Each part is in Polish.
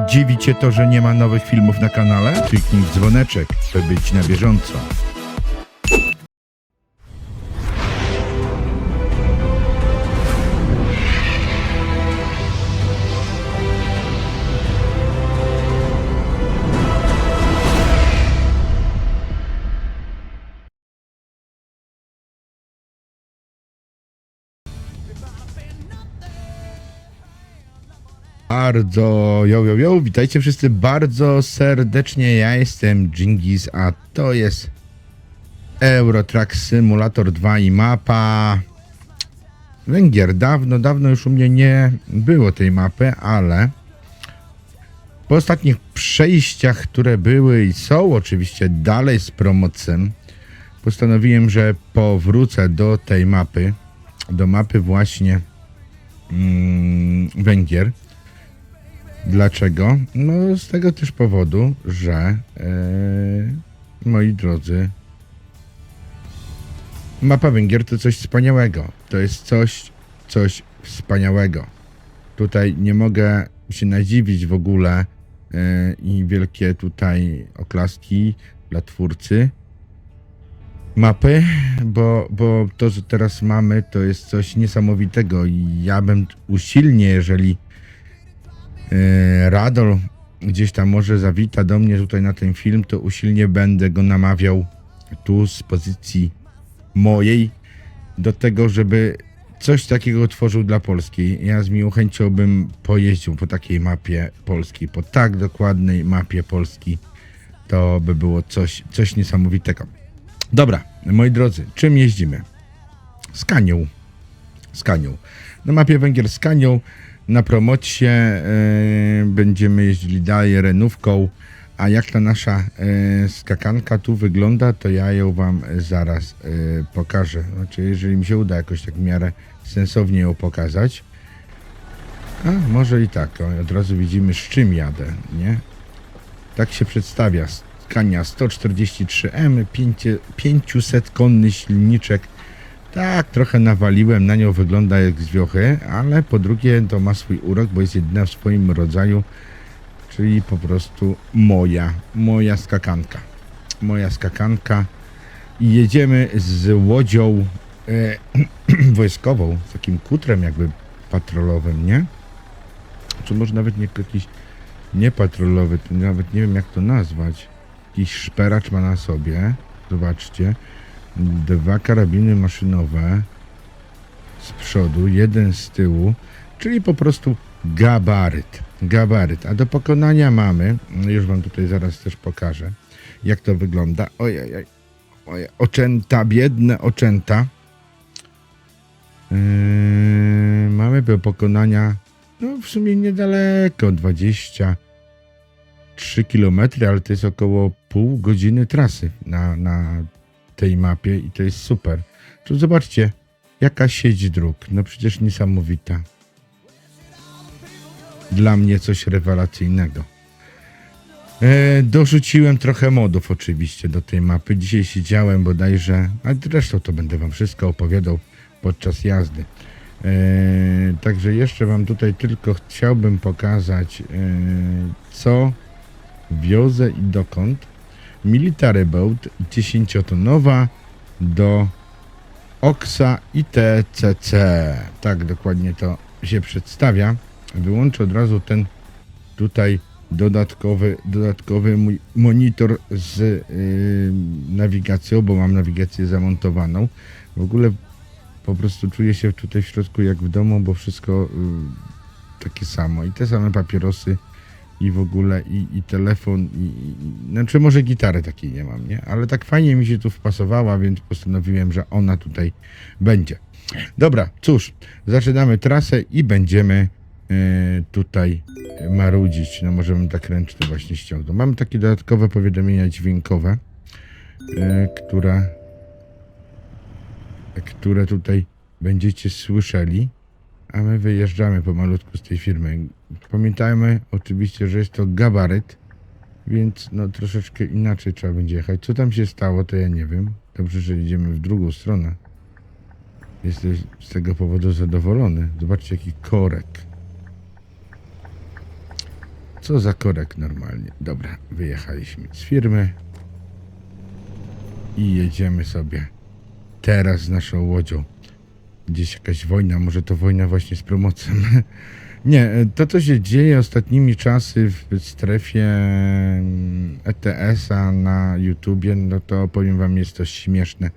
Dziwi cię to, że nie ma nowych filmów na kanale? Kliknij w dzwoneczek, by być na bieżąco. Bardzo, yo, yo, yo, witajcie wszyscy bardzo serdecznie, ja jestem Jingis, a to jest Eurotrack Simulator 2 i mapa Węgier. Dawno, dawno już u mnie nie było tej mapy, ale po ostatnich przejściach, które były i są oczywiście dalej z promocją, postanowiłem, że powrócę do tej mapy, do mapy właśnie mm, Węgier. Dlaczego? No z tego też powodu, że e, moi drodzy, mapa Węgier to coś wspaniałego. To jest coś, coś wspaniałego. Tutaj nie mogę się nadziwić w ogóle e, i wielkie tutaj oklaski dla twórcy mapy, bo, bo to, co teraz mamy, to jest coś niesamowitego i ja bym usilnie, jeżeli Radol gdzieś tam może zawita do mnie tutaj na ten film, to usilnie będę go namawiał tu z pozycji mojej do tego, żeby coś takiego tworzył dla Polski. Ja z miłą chęcią bym pojeździł po takiej mapie Polski, po tak dokładnej mapie Polski. To by było coś, coś niesamowitego. Dobra, moi drodzy, czym jeździmy? Skanią. Skanią. Na mapie Węgier Skanią na promocie e, będziemy jeździli dalej renówką, a jak ta nasza e, skakanka tu wygląda, to ja ją wam zaraz e, pokażę. Znaczy, jeżeli mi się uda jakoś tak w miarę sensownie ją pokazać. A, może i tak. Od razu widzimy z czym jadę, nie? Tak się przedstawia. Skania 143M, 500 konny silniczek. Tak, trochę nawaliłem na nią, wygląda jak z wiochy, ale po drugie to ma swój urok, bo jest jedyna w swoim rodzaju, czyli po prostu moja, moja skakanka. Moja skakanka. I jedziemy z łodzią e, wojskową, z takim kutrem jakby patrolowym, nie? Czy może nawet nie jakiś nie patrolowy, to nawet nie wiem jak to nazwać. Jakiś szperacz ma na sobie. Zobaczcie. Dwa karabiny maszynowe z przodu, jeden z tyłu, czyli po prostu gabaryt. Gabaryt. A do pokonania mamy, już wam tutaj zaraz też pokażę, jak to wygląda. Ojej, oj, ojej. oczęta, biedne oczęta. Yy, mamy do pokonania, no w sumie niedaleko, 23 km, ale to jest około pół godziny trasy na, na tej mapie i to jest super. Tu zobaczcie, jaka sieć dróg. No przecież niesamowita. Dla mnie coś rewelacyjnego. E, dorzuciłem trochę modów oczywiście do tej mapy. Dzisiaj siedziałem bodajże, a zresztą to będę wam wszystko opowiadał podczas jazdy. E, także jeszcze wam tutaj tylko chciałbym pokazać, e, co wiozę i dokąd. Military Boat 10-tonowa do Oxa i TCC. Tak dokładnie to się przedstawia. Wyłączę od razu ten tutaj dodatkowy, dodatkowy mój monitor z yy, nawigacją, bo mam nawigację zamontowaną. W ogóle po prostu czuję się tutaj w środku jak w domu, bo wszystko yy, takie samo. I te same papierosy i w ogóle i, i telefon i, i znaczy może gitary takiej nie mam, nie? Ale tak fajnie mi się tu wpasowała, więc postanowiłem, że ona tutaj będzie. Dobra, cóż, zaczynamy trasę i będziemy e, tutaj marudzić. No możemy tak ręcznie właśnie ściągnąć. Mamy takie dodatkowe powiadomienia dźwiękowe, e, które które tutaj będziecie słyszeli a my wyjeżdżamy pomalutku z tej firmy. Pamiętajmy oczywiście, że jest to gabaryt, więc no troszeczkę inaczej trzeba będzie jechać. Co tam się stało, to ja nie wiem. Dobrze, że idziemy w drugą stronę. Jesteś z tego powodu zadowolony. Zobaczcie, jaki korek. Co za korek normalnie. Dobra, wyjechaliśmy z firmy i jedziemy sobie teraz z naszą łodzią. Gdzieś jakaś wojna, może to wojna właśnie z promocją. Nie, to co się dzieje ostatnimi czasy w strefie mm, ETS-a na YouTubie, no to powiem wam, jest to śmieszne.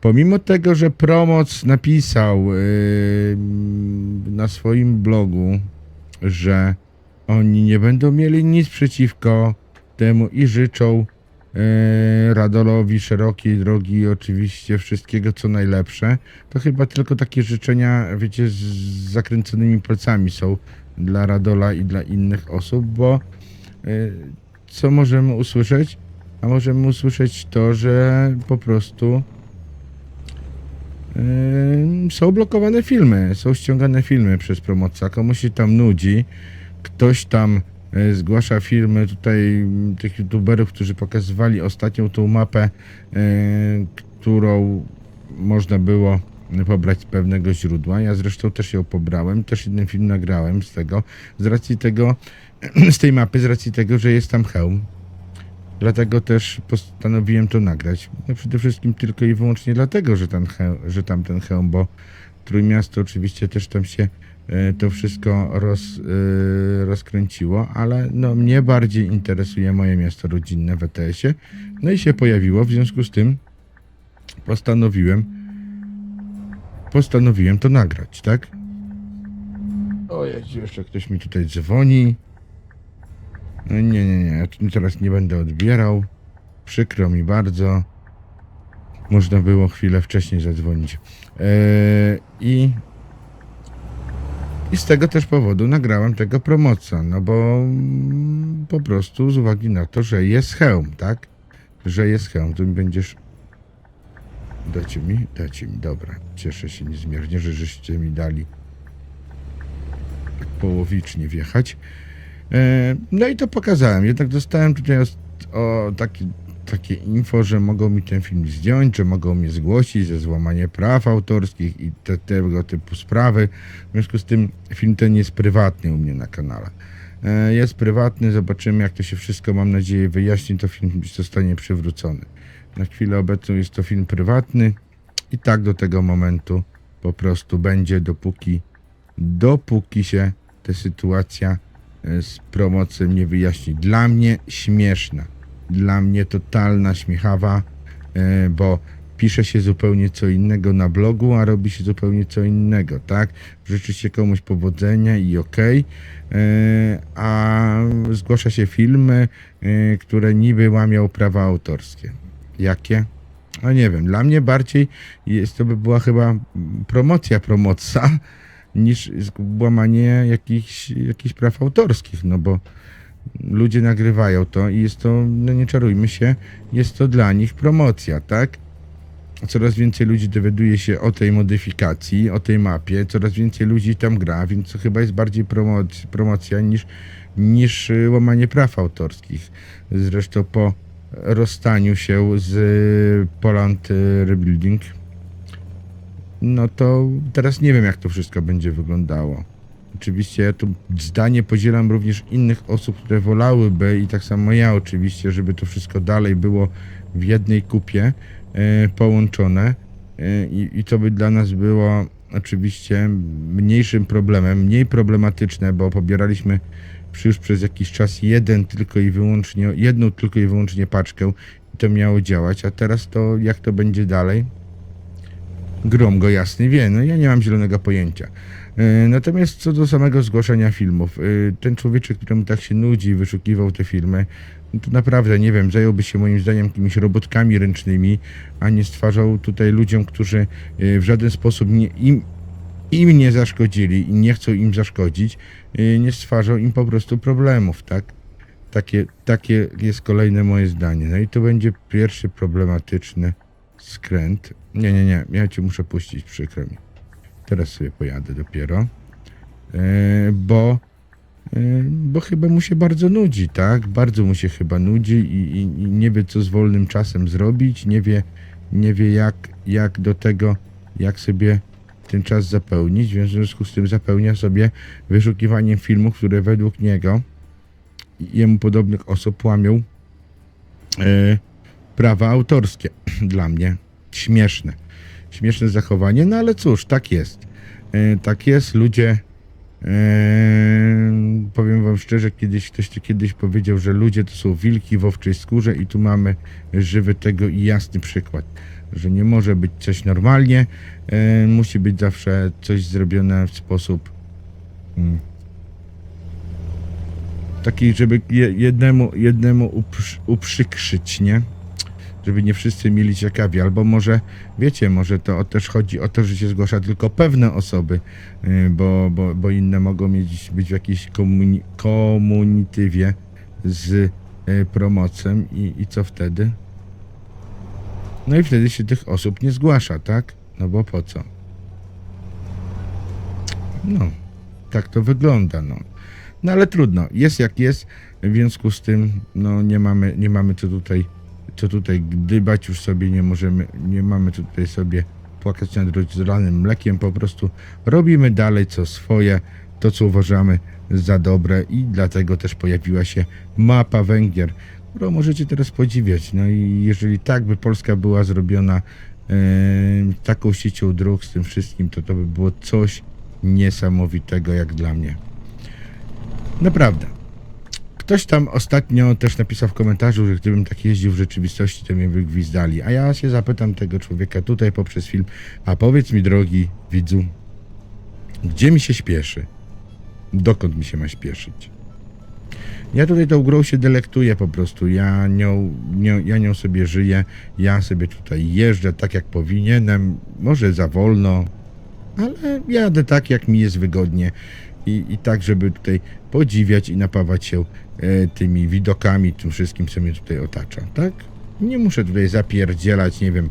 Pomimo tego, że Promoc napisał yy, na swoim blogu, że oni nie będą mieli nic przeciwko temu i życzą e, Radolowi szerokiej drogi oczywiście wszystkiego co najlepsze. To chyba tylko takie życzenia, wiecie, z zakręconymi palcami są dla Radola i dla innych osób, bo e, co możemy usłyszeć? A możemy usłyszeć to, że po prostu e, są blokowane filmy, są ściągane filmy przez promocja, komuś się tam nudzi, ktoś tam e, zgłasza filmy tutaj m, tych youtuberów, którzy pokazywali ostatnią tą mapę, e, którą można było pobrać z pewnego źródła. Ja zresztą też ją pobrałem, też jeden film nagrałem z tego, z racji tego, z tej mapy, z racji tego, że jest tam hełm. Dlatego też postanowiłem to nagrać. No przede wszystkim tylko i wyłącznie dlatego, że, hełm, że tam ten hełm, bo Trójmiasto oczywiście też tam się e, to wszystko roz, e, rozkręciło, ale no mnie bardziej interesuje moje miasto rodzinne w ETS-ie. No i się pojawiło, w związku z tym postanowiłem postanowiłem to nagrać, tak? O jeszcze ktoś mi tutaj dzwoni. No nie, nie, nie, ja teraz nie będę odbierał. Przykro mi bardzo. Można było chwilę wcześniej zadzwonić. Eee, I i z tego też powodu nagrałem tego promocja, no bo mm, po prostu z uwagi na to, że jest hełm, tak? Że jest hełm, to mi będziesz... Dacie mi? Dacie mi, dobra. Cieszę się niezmiernie, że żeście mi dali tak połowicznie wjechać. E, no i to pokazałem, jednak dostałem tutaj o, o taki, takie info, że mogą mi ten film zdjąć, że mogą mnie zgłosić za złamanie praw autorskich i te, tego typu sprawy. W związku z tym film ten jest prywatny u mnie na kanale. E, Jest prywatny, zobaczymy jak to się wszystko, mam nadzieję, wyjaśni, to film zostanie przywrócony. Na chwilę obecną jest to film prywatny i tak do tego momentu po prostu będzie, dopóki, dopóki się ta sytuacja e, z promocją nie wyjaśni. Dla mnie śmieszna dla mnie totalna śmiechawa, e, bo pisze się zupełnie co innego na blogu, a robi się zupełnie co innego, tak? Życzy się komuś powodzenia i okej, e, a zgłasza się filmy, e, które niby łamią prawa autorskie. Jakie? No nie wiem, dla mnie bardziej jest to by była chyba promocja promocja niż łamanie jakichś, jakichś praw autorskich, no bo ludzie nagrywają to i jest to, no nie czarujmy się, jest to dla nich promocja, tak? Coraz więcej ludzi dowiaduje się o tej modyfikacji, o tej mapie, coraz więcej ludzi tam gra, więc to chyba jest bardziej promoc- promocja niż, niż łamanie praw autorskich. Zresztą po rozstaniu się z Poland Rebuilding, no to teraz nie wiem, jak to wszystko będzie wyglądało. Oczywiście ja tu zdanie podzielam również innych osób, które wolałyby i tak samo ja oczywiście, żeby to wszystko dalej było w jednej kupie e, połączone e, i, i to by dla nas było oczywiście mniejszym problemem, mniej problematyczne, bo pobieraliśmy już przez jakiś czas jeden tylko i wyłącznie, jedną tylko i wyłącznie paczkę i to miało działać, a teraz to jak to będzie dalej? Grom go jasny wie, no ja nie mam zielonego pojęcia. E, Natomiast co do samego zgłaszania filmów, e, ten człowieczek, któremu tak się nudzi wyszukiwał te filmy, no to naprawdę, nie wiem, zająłby się moim zdaniem jakimiś robotkami ręcznymi, a nie stwarzał tutaj ludziom, którzy e, w żaden sposób nie, im, im nie zaszkodzili i nie chcą im zaszkodzić, nie stwarzał im po prostu problemów, tak? Takie, takie jest kolejne moje zdanie. No i to będzie pierwszy problematyczny skręt. Nie, nie, nie, ja cię muszę puścić, przykro mi. Teraz sobie pojadę dopiero. E, bo, e, bo chyba mu się bardzo nudzi, tak? Bardzo mu się chyba nudzi i, i, i nie wie, co z wolnym czasem zrobić, nie wie, nie wie jak, jak do tego, jak sobie ten czas zapełnić, w związku z tym zapełnia sobie wyszukiwaniem filmów, które według niego jemu podobnych osób łamią e, prawa autorskie. Dla mnie śmieszne. Śmieszne zachowanie, no ale cóż, tak jest. E, tak jest, ludzie. E, powiem wam szczerze, kiedyś ktoś tu kiedyś powiedział, że ludzie to są wilki w owczej skórze i tu mamy żywy tego i jasny przykład, że nie może być coś normalnie, e, musi być zawsze coś zrobione w sposób mm, taki, żeby je, jednemu, jednemu uprz, uprzykrzyć, nie? Żeby nie wszyscy mieli ciekawi, albo może, wiecie, może to też chodzi o to, że się zgłasza tylko pewne osoby, y, bo, bo, bo inne mogą mieć, być w jakiejś komuni, komunitywie z y, promocją i, i co wtedy? No i wtedy się tych osób nie zgłasza, tak? No bo po co? No, tak to wygląda, no. No ale trudno, jest jak jest, w związku z tym, no nie mamy, nie mamy co tutaj, co tutaj gdybać już sobie, nie możemy, nie mamy tutaj sobie płakać nad rozlanym mlekiem, po prostu robimy dalej co swoje, to co uważamy za dobre i dlatego też pojawiła się mapa Węgier, którą możecie teraz podziwiać. No i jeżeli tak by Polska była zrobiona e, taką siecią dróg z tym wszystkim, to to by było coś niesamowitego jak dla mnie. Naprawdę. Ktoś tam ostatnio też napisał w komentarzu, że gdybym tak jeździł w rzeczywistości, to mnie by gwizdali. A ja się zapytam tego człowieka tutaj poprzez film, a powiedz mi, drogi widzu, gdzie mi się śpieszy? Dokąd mi się ma śpieszyć? Ja tutaj tą grą się delektuję po prostu. Ja nią, nią, ja nią sobie żyję. Ja sobie tutaj jeżdżę tak jak powinienem. Może za wolno, ale jadę tak jak mi jest wygodnie. I, i tak, żeby tutaj podziwiać i napawać się tymi widokami, tym wszystkim, co mnie tutaj otacza, tak? Nie muszę tutaj zapierdzielać, nie wiem,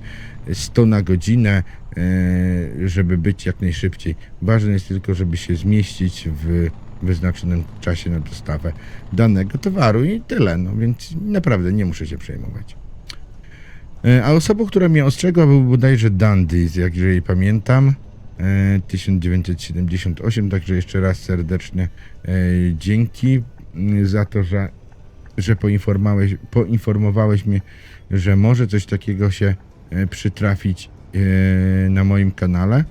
100 na godzinę, e, żeby być jak najszybciej. Ważne jest tylko, żeby się zmieścić w wyznaczonym czasie na dostawę danego towaru i tyle, no więc naprawdę nie muszę się przejmować. E, A osobą, która mnie ostrzegła był bodajże Dandy, jak jeżeli pamiętam, e, 1978, także jeszcze raz serdeczne e, dzięki za to, że, że poinformowałeś, poinformowałeś mnie, że może coś takiego się e, przytrafić e, na moim kanale,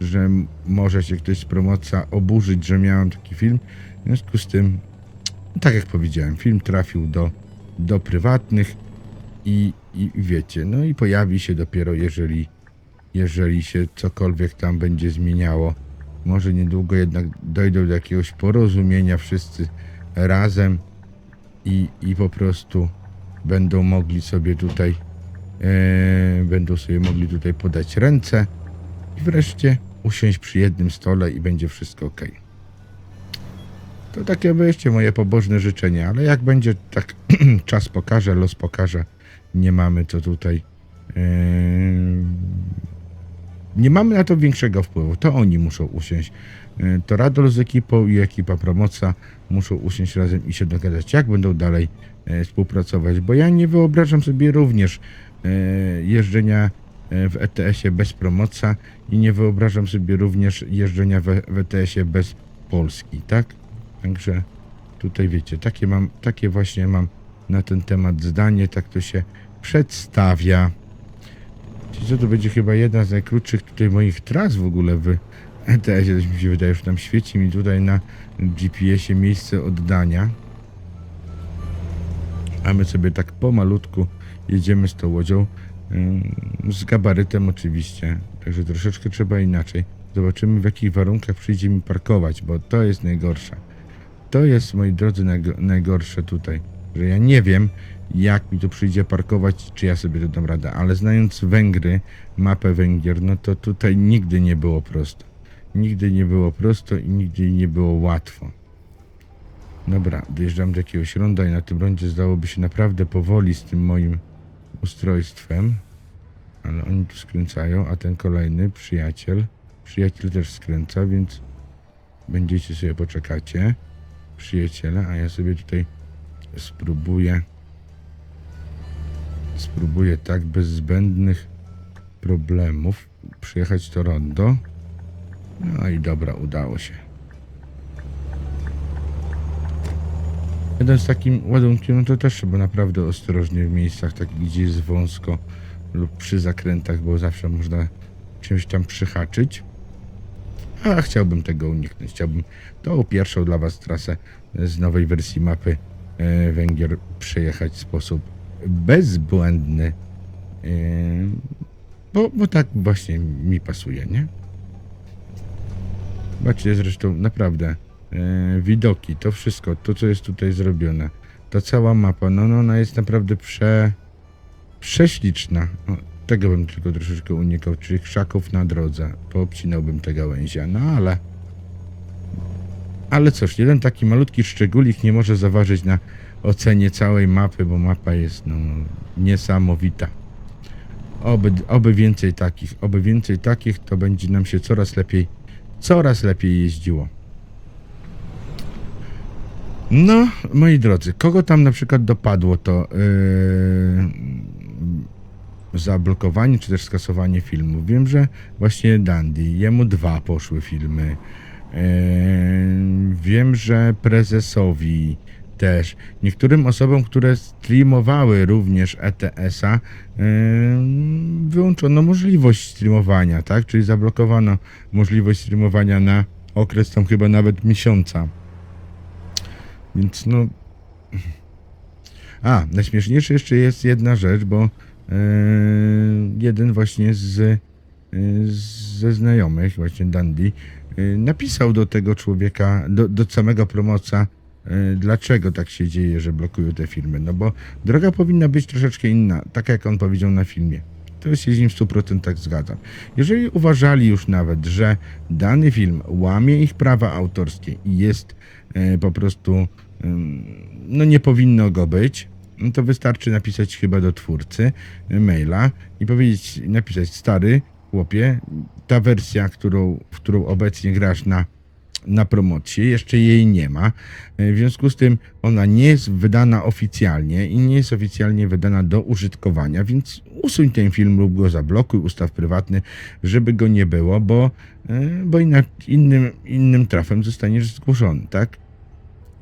że może się ktoś z promocja oburzyć, że miałem taki film. W związku z tym, tak jak powiedziałem, film trafił do, do prywatnych i, i wiecie, no i pojawi się dopiero jeżeli jeżeli się cokolwiek tam będzie zmieniało. Może niedługo jednak dojdą do jakiegoś porozumienia wszyscy razem i, i po prostu będą mogli sobie tutaj e, będą sobie mogli tutaj podać ręce i wreszcie usiąść przy jednym stole i będzie wszystko ok. To takie wreszcie moje pobożne życzenie, ale jak będzie tak czas pokaże, los pokaże, nie mamy co tutaj e, nie mamy na to większego wpływu. To oni muszą usiąść. Y, To Radol z ekipą i ekipa Promoca muszą usiąść razem i się dogadać, jak będą dalej e, współpracować. Bo ja nie wyobrażam sobie również e, jeżdżenia w ETS-ie bez Promoca i nie wyobrażam sobie również jeżdżenia w, ETS-ie bez Polski, tak? Także tutaj wiecie, takie mam, takie właśnie mam na ten temat zdanie, tak to się przedstawia. Czyli to będzie chyba jedna z najkrótszych tutaj moich tras w ogóle w ETS-ie, coś mi się wydaje, że tam świeci mi tutaj na GPS-ie miejsce oddania. A my sobie tak pomalutku jedziemy z tą łodzią, ym, z gabarytem oczywiście, także troszeczkę trzeba inaczej. Zobaczymy w jakich warunkach przyjdzie mi parkować, bo to jest najgorsze. To jest, moi drodzy, najgo- najgorsze tutaj, że ja nie wiem, jak mi tu przyjdzie parkować, czy ja sobie to dam radę, ale znając Węgry, mapę Węgier, no to tutaj nigdy nie było prosto. Nigdy nie było prosto i nigdy nie było łatwo. Dobra, dojeżdżam do jakiegoś ronda i na tym rondzie zdałoby się naprawdę powoli z tym moim ustrojstwem, ale oni tu skręcają, a ten kolejny przyjaciel, przyjaciel też skręca, więc będziecie sobie poczekacie, przyjaciele, a ja sobie tutaj spróbuję spróbuję tak bez zbędnych problemów przyjechać to rondo. No i dobra, udało się. Jeden z takim ładunkiem, no to też trzeba naprawdę ostrożnie w miejscach takich, gdzie jest wąsko lub przy zakrętach, bo zawsze można czymś tam przyhaczyć. A chciałbym tego uniknąć. Chciałbym tą pierwszą dla Was trasę z nowej wersji mapy e, Węgier przejechać w sposób bezbłędny. E, bo, bo tak właśnie mi pasuje, nie? Zobaczcie zresztą naprawdę e, widoki, to wszystko, to co jest tutaj zrobione, ta cała mapa, no, no ona jest naprawdę prze, prześliczna. O, tego bym tylko troszeczkę unikał, czyli krzaków na drodze. Poobcinałbym te gałęzie, no ale... Ale cóż, jeden taki malutki szczególik nie może zaważyć na ocenie całej mapy, bo mapa jest no, niesamowita. Oby, oby więcej takich, oby więcej takich, to będzie nam się coraz lepiej, coraz lepiej jeździło. No, moi drodzy, kogo tam na przykład dopadło to yy, zablokowanie czy też skasowanie filmu? Wiem, że właśnie Dandy, jemu dwa poszły filmy. Yy, wiem, że prezesowi też. Niektórym osobom, które streamowały również ETS-a, yy, wyłączono możliwość streamowania, tak? Czyli zablokowano możliwość streamowania na okres tam chyba nawet miesiąca. Więc no. A, najśmieszniejsze jeszcze jest jedna rzecz, bo e, jeden właśnie z, e, ze znajomych, właśnie Dandy, e, napisał do tego człowieka, do, do samego promoca, dlaczego tak się dzieje, że blokują te filmy. No bo droga powinna być troszeczkę inna, tak jak on powiedział na filmie. To się z nim w 100% zgadzam. Jeżeli uważali już nawet, że dany film łamie ich prawa autorskie i jest e, po prostu, no nie powinno go być, no to wystarczy napisać chyba do twórcy e, maila i powiedzieć, napisać stary chłopie, ta wersja, którą, w którą obecnie grasz na na promocję, jeszcze jej nie ma. E, W związku z tym ona nie jest wydana oficjalnie i nie jest oficjalnie wydana do użytkowania, więc usuń ten film lub go zablokuj, ustaw prywatny, żeby go nie było, bo, e, bo innym, innym trafem zostaniesz zgłoszony, tak?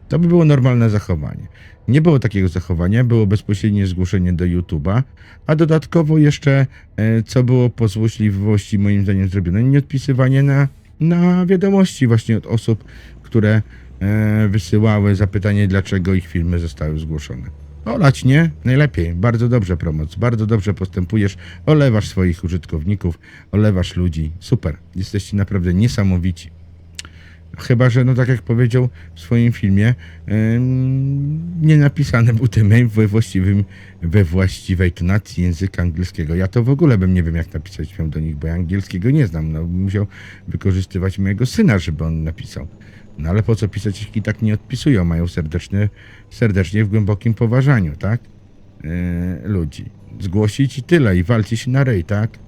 To by było normalne zachowanie. Nie było takiego zachowania, było bezpośrednie zgłoszenie do YouTube'a, a dodatkowo jeszcze, e, co było po złośliwości moim zdaniem zrobione, nieodpisywanie na, na wiadomości właśnie od osób, które e, wysyłały zapytanie, dlaczego ich filmy zostały zgłoszone. Olać nie? Najlepiej. Bardzo dobrze promoc. Bardzo dobrze postępujesz. Olewasz swoich użytkowników, olewasz ludzi. Super. Jesteście naprawdę niesamowici. Chyba, że no tak jak powiedział w swoim filmie, ym, nie napisane był ten mail we właściwym, we właściwej tonacji języka angielskiego. Ja to w ogóle bym nie wiem jak napisać miał do nich, bo ja angielskiego nie znam. No, musiał wykorzystywać mojego syna, żeby on napisał. No ale po co pisać, jeśli tak nie odpisują? Mają serdeczne, serdecznie w głębokim poważaniu, tak? Yy, ludzi. Zgłosić i tyle, i się na rej, tak?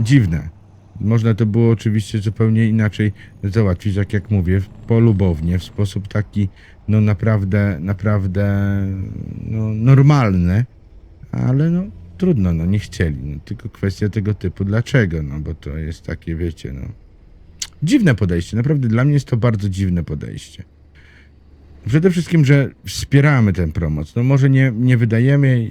Dziwne. Można to było oczywiście zupełnie inaczej załatwić, tak jak mówię, polubownie, w sposób taki, no naprawdę, naprawdę, no normalny, ale no trudno, no nie chcieli, no tylko kwestia tego typu, dlaczego, no bo to jest takie, wiecie, no dziwne podejście, naprawdę dla mnie jest to bardzo dziwne podejście. Przede wszystkim, że wspieramy ten promoc, no może nie, nie wydajemy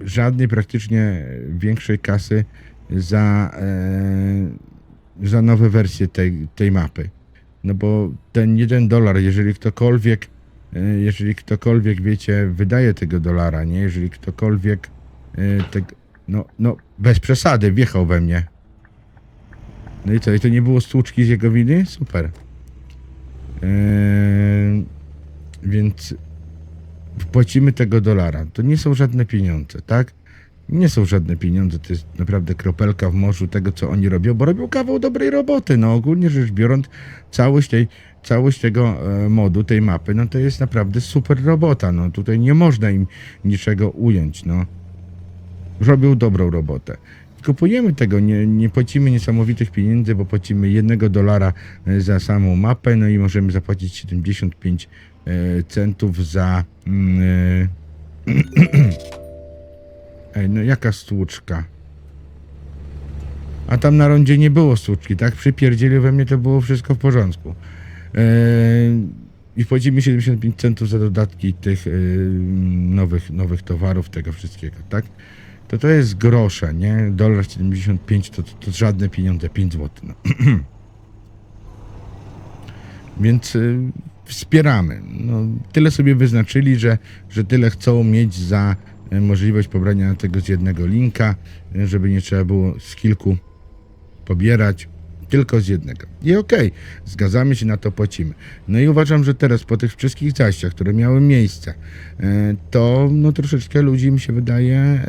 żadnej praktycznie większej kasy za, e, za nowe wersje tej, tej mapy. No bo ten jeden dolar, jeżeli ktokolwiek, e, jeżeli ktokolwiek, wiecie, wydaje tego dolara, nie? Jeżeli ktokolwiek, e, te, no, no, bez przesady, wjechał we mnie. No i co, i to nie było stłuczki z jego winy? Super. E, więc wpłacimy tego dolara. To nie są żadne pieniądze, tak? Nie są żadne pieniądze, to jest naprawdę kropelka w morzu tego, co oni robią, bo robią kawał dobrej roboty. No ogólnie rzecz biorąc, całość, tej, całość tego e, modu, tej mapy, no to jest naprawdę super robota. No tutaj nie można im niczego ująć, no. Robią dobrą robotę. Kupujemy tego, nie, nie płacimy niesamowitych pieniędzy, bo płacimy jednego dolara e, za samą mapę, no i możemy zapłacić 75 e, centów za... E, Ej, no jaka stłuczka? A tam na rondzie nie było stłuczki, tak? Przypierdzieli we mnie, to było wszystko w porządku. Eee, i płacimy 75 centów za dodatki tych yy, nowych, nowych towarów, tego wszystkiego, tak? To to jest grosze, nie? Dolar 75 to, to, to żadne pieniądze, 5 zł. No. Więc y, wspieramy. No, tyle sobie wyznaczyli, że, że tyle chcą mieć za możliwość pobrania tego z jednego linka, y, żeby nie trzeba było z kilku pobierać, tylko z jednego. I okej, zgadzamy się na to, płacimy. No i uważam, że teraz po tych wszystkich zajściach, które miały miejsce, e, to no troszeczkę ludzi mi się wydaje e,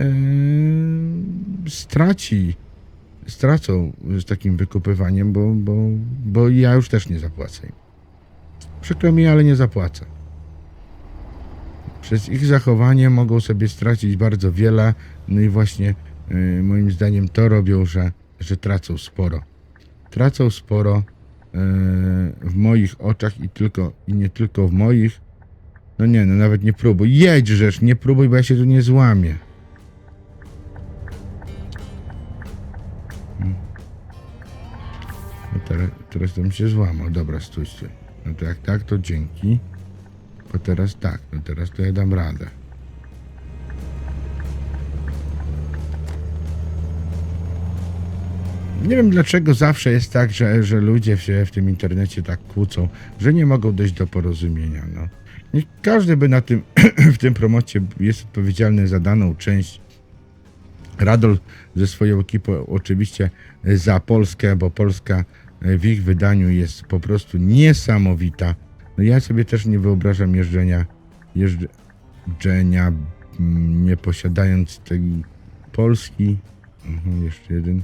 straci, stracą z takim wykupywaniem, bo, bo, bo ja już też nie zapłacę. Przykro mi, ale nie zapłacę. Przez ich zachowanie mogą sobie stracić bardzo wiele, no i właśnie y, moim zdaniem to robią, że, że tracą sporo. Tracą sporo y, w moich oczach i tylko i nie tylko w moich. No nie, no nawet nie próbuj. Jedź rzecz, nie próbuj, bo ja się tu nie złamię. Hmm. No teraz, teraz to mi się złamał. Dobra, stój, stój. No to jak tak, to dzięki. Bo teraz tak, no teraz to ja dam radę. Nie wiem dlaczego zawsze jest tak, że, że ludzie się w tym internecie tak kłócą, że nie mogą dojść do porozumienia. No. Nie każdy by na tym, w tym promocie jest odpowiedzialny za daną część. Radol ze swoją ekipą oczywiście za Polskę, bo Polska w ich wydaniu jest po prostu niesamowita. No ja sobie też nie wyobrażam jeżdżenia, jeżdżenia mm, nie posiadając tej Polski. Mhm, jeszcze jeden.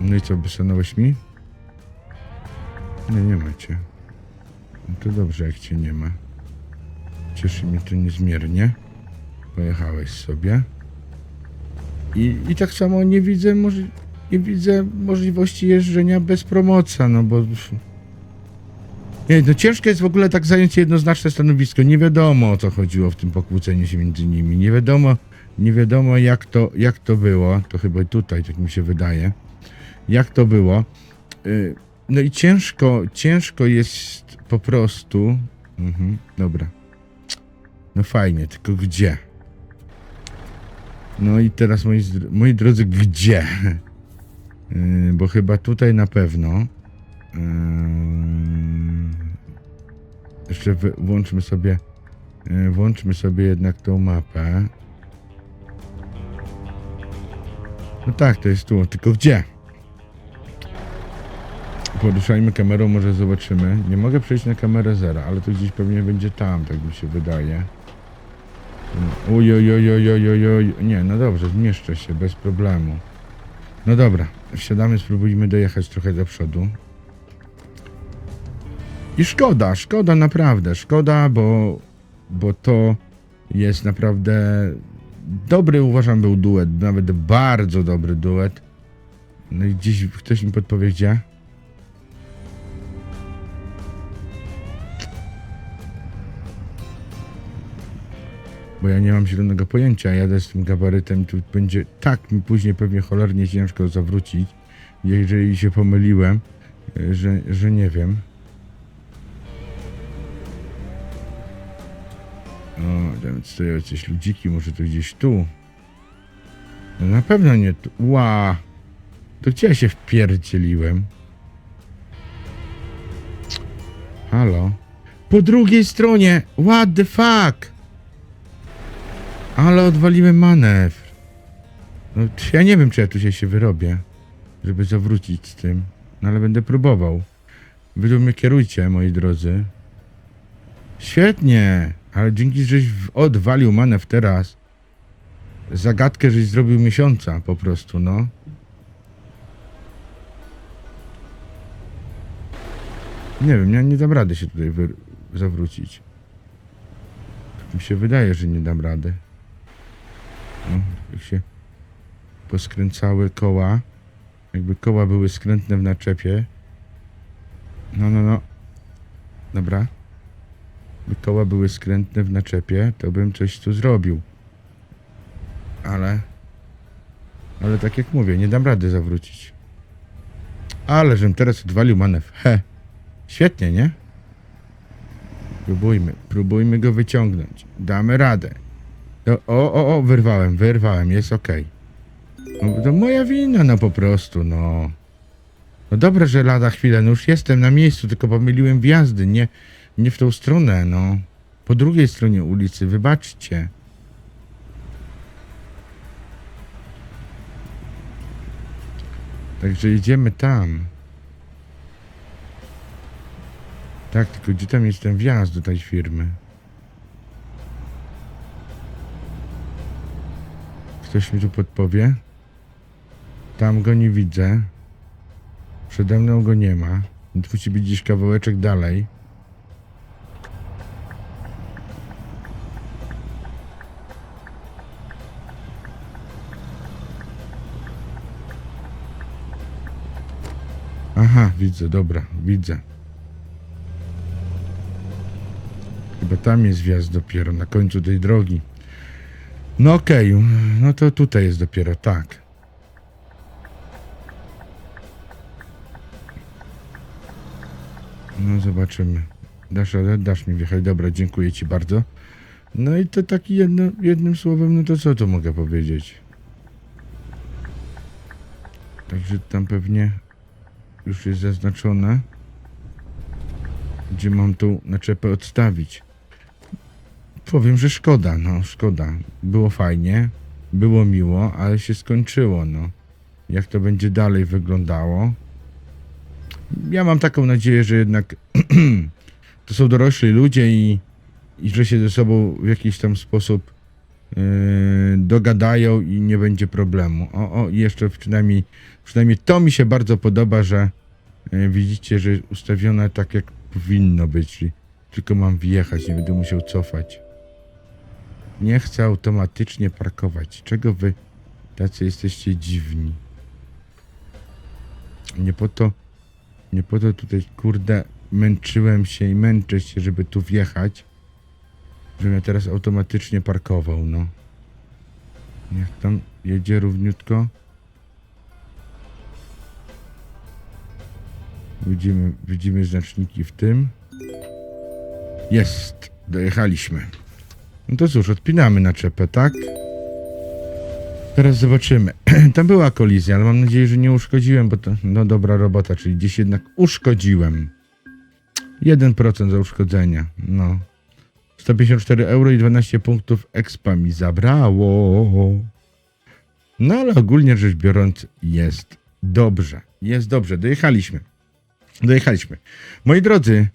No i co, wystanąłeś mi? Nie, nie macie. No to dobrze, jak cię nie ma. Cieszy mnie to niezmiernie. Pojechałeś sobie. I, i tak samo nie widzę, może, nie widzę możliwości jeżdżenia bez promocja, no bo... Nie, no ciężko jest w ogóle tak zająć jednoznaczne stanowisko. Nie wiadomo o co chodziło w tym pokłóceniu się między nimi. Nie wiadomo, nie wiadomo jak to, jak to było. To chyba tutaj, tak mi się wydaje. Jak to było. Y, No i ciężko, ciężko jest po prostu... Mhm, dobra. No fajnie, tylko gdzie? No i teraz moi, moi drodzy, gdzie? Yy, bo chyba tutaj na pewno. Yy, jeszcze włączmy sobie. Yy, włączmy sobie jednak tą mapę. No tak, to jest tu, tylko gdzie? Poruszajmy kamerą, może zobaczymy. Nie mogę przejść na kamerę zera, ale to gdzieś pewnie będzie tam, tak mi się wydaje. Oj, oj, oj, oj, oj, oj, oj. Nie, no dobrze, zmieszczę się bez problemu. No dobra, wsiadamy, spróbujmy dojechać trochę do przodu. I szkoda, szkoda naprawdę, szkoda, bo, bo to jest naprawdę dobry, uważam, był duet, nawet bardzo dobry duet. No i gdzieś ktoś mi podpowie bo ja nie mam zielonego pojęcia. Jadę z tym gabarytem, tu będzie tak mi później pewnie cholernie ciężko zawrócić, jeżeli się pomyliłem, e, że, że nie wiem. O, tam stoją jakieś ludziki, może to gdzieś tu. No na pewno nie tu. Ła! To gdzie ja się wpierdzieliłem? Halo? Po drugiej stronie! What the fuck? Ale odwaliłem manewr. No, ja nie wiem, czy ja tu się, się wyrobię, żeby zawrócić z tym. No ale będę próbował. Wy tu mnie kierujcie, moi drodzy. Świetnie, ale dzięki, żeś odwalił manewr teraz. Zagadkę, żeś zrobił miesiąca po prostu, no. Nie wiem, ja nie dam rady się tutaj zawrócić. Mi się wydaje, że nie dam rady. No, jak się poskręcały koła. Jakby koła były skrętne w naczepie. No, no, no. Dobra. Jakby koła były skrętne w naczepie, to bym coś tu zrobił. Ale... Ale tak jak mówię, nie dam rady zawrócić. Ale żem teraz odwalił manewr. He. Świetnie, nie? Próbujmy, próbujmy go wyciągnąć. Damy radę. O, o, o, o wyrwałem, wyrwałem, jest okej. No, to moja wina, no po prostu, no. No dobra, że lada chwilę, no już jestem na miejscu, tylko pomyliłem wjazdy, nie, nie w tą stronę, no. Po drugiej stronie ulicy, wybaczcie. Także idziemy tam. Tak, tylko gdzie tam jest ten wjazd do tej firmy? Ktoś mi tu podpowie? Tam go nie widzę. Przede mną go nie ma. Musi być gdzieś kawałeczek dalej. Aha, widzę, dobra, widzę. Chyba tam jest wjazd dopiero, na końcu tej drogi. No okej, no to tutaj jest dopiero, tak. No zobaczymy. Dasz? Dasz mi wjechać. Dobra, dziękuję ci bardzo. No i to taki jedno, jednym słowem, no to co tu mogę powiedzieć? Także tam pewnie już jest zaznaczone, gdzie mam tą naczepę odstawić. Powiem, że szkoda, no szkoda. Było fajnie, było miło, ale się skończyło, no. Jak to będzie dalej wyglądało? Ja mam taką nadzieję, że jednak to są dorośli ludzie i, i że się ze sobą w jakiś tam sposób yy, dogadają i nie będzie problemu. O, o, jeszcze przynajmniej, przynajmniej to mi się bardzo podoba, że yy, widzicie, że jest ustawione tak jak powinno być, czyli tylko mam wjechać, nie będę musiał cofać. Nie chcę automatycznie parkować. Czego wy tacy jesteście dziwni? Nie po to, nie po to tutaj, kurde, męczyłem się i męczę się, żeby tu wjechać, żebym ja teraz automatycznie parkował, no. Niech tam jedzie równiutko. Widzimy, widzimy znaczniki w tym. Jest, dojechaliśmy. No to cóż, odpinamy naczepę, tak? Teraz zobaczymy. Tam była kolizja, ale mam nadzieję, że nie uszkodziłem, bo to no dobra robota, czyli gdzieś jednak uszkodziłem. 1% za uszkodzenia. No. 154 euro i 12 punktów expa mi zabrało. No ale ogólnie rzecz biorąc jest dobrze. Jest dobrze. Dojechaliśmy. Dojechaliśmy. Moi drodzy,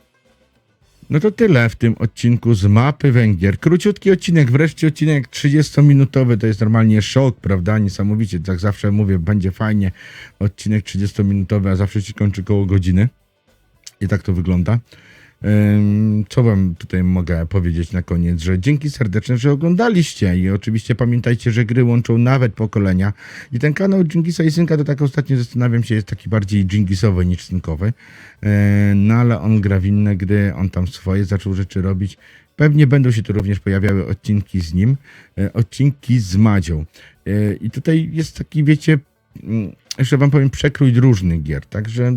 no to tyle w tym odcinku z mapy Węgier. Króciutki odcinek, wreszcie odcinek 30-minutowy, to jest normalnie szok, prawda? Niesamowicie, tak zawsze mówię, będzie fajnie. Odcinek 30-minutowy, a zawsze się kończy koło godziny. I tak to wygląda. Co wam tutaj mogę powiedzieć na koniec, że dzięki serdeczne, że oglądaliście i oczywiście pamiętajcie, że gry łączą nawet pokolenia i ten kanał Dżingisa i Synka to tak ostatnio zastanawiam się, jest taki bardziej dżingisowy niż synkowy, no ale on gra w inne gry, on tam swoje zaczął rzeczy robić. Pewnie będą się tu również pojawiały odcinki z nim, yy, odcinki z Madzią. Yy, I tutaj jest taki, wiecie, jeszcze wam powiem, przekrój różnych gier. Także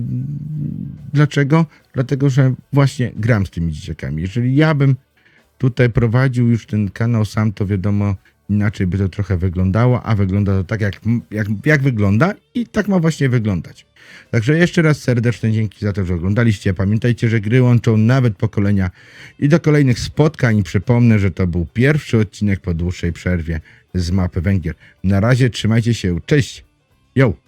dlaczego? Dlatego, że właśnie gram z tymi dzieciakami. Jeżeli ja bym tutaj prowadził już ten kanał sam, to wiadomo, inaczej by to trochę wyglądało, a wygląda to tak, jak, jak, jak wygląda i tak ma właśnie wyglądać. Także jeszcze raz serdeczne dzięki za to, że oglądaliście. Pamiętajcie, że gry łączą nawet pokolenia i do kolejnych spotkań. Przypomnę, że to był pierwszy odcinek po dłuższej przerwie z mapy Węgier. Na razie trzymajcie się. Cześć! Yo!